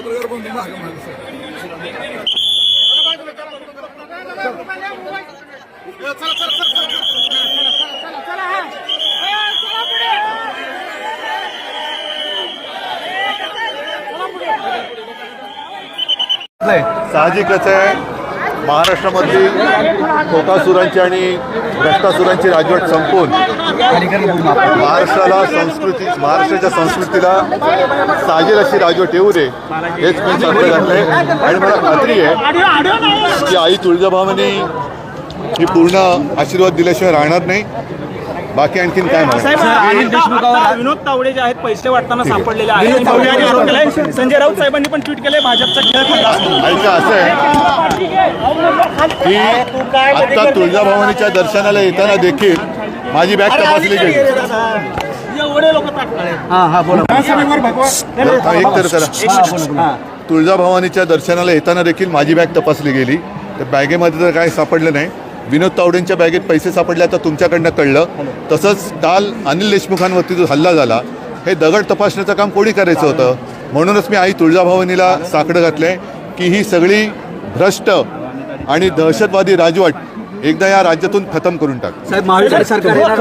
पत्रकार बंधू मागे मागे साहजिकच आहे. महाराष्ट्रामधली खोकासुरांची आणि भ्रष्टासुरांची राजवट संपून महाराष्ट्राला संस्कृती महाराष्ट्राच्या संस्कृतीला साजेल अशी राजवट येऊ दे हेच मी सांगतो घातलंय आणि मला खात्री आहे की आई तुळजाभावानी ही पूर्ण आशीर्वाद दिल्याशिवाय राहणार नाही. बाकी आणखीन काय साहेब म्हणा आता विनोद तावडे जे आहेत पैसे वाटताना सापडलेले आहेत. संजय राऊत साहेबांनी पण ट्विट केले भाजपचा खेळ ऐका असं आहे. की आत्ता तुळजाभवानीच्या दर्शनाला येताना देखील माझी बॅग तपासली गेली. एक तर करा. तुळजाभवानीच्या दर्शनाला येताना देखील माझी बॅग तपासली गेली. तर बॅगेमध्ये तर काही सापडलं नाही. विनोद तावडेंच्या बॅगेत पैसे सापडले आता तुमच्याकडनं कळलं. तसंच काल अनिल देशमुखांवरती जो हल्ला झाला हे दगड तपासण्याचं काम कोणी करायचं होतं? म्हणूनच मी आई तुळजाभवानीला साकडं घातलंय की ही सगळी भ्रष्ट आणि दहशतवादी राजवट एकदा या राज्यातून खतम करून टाक. साहेब महाविकास सरकार येणार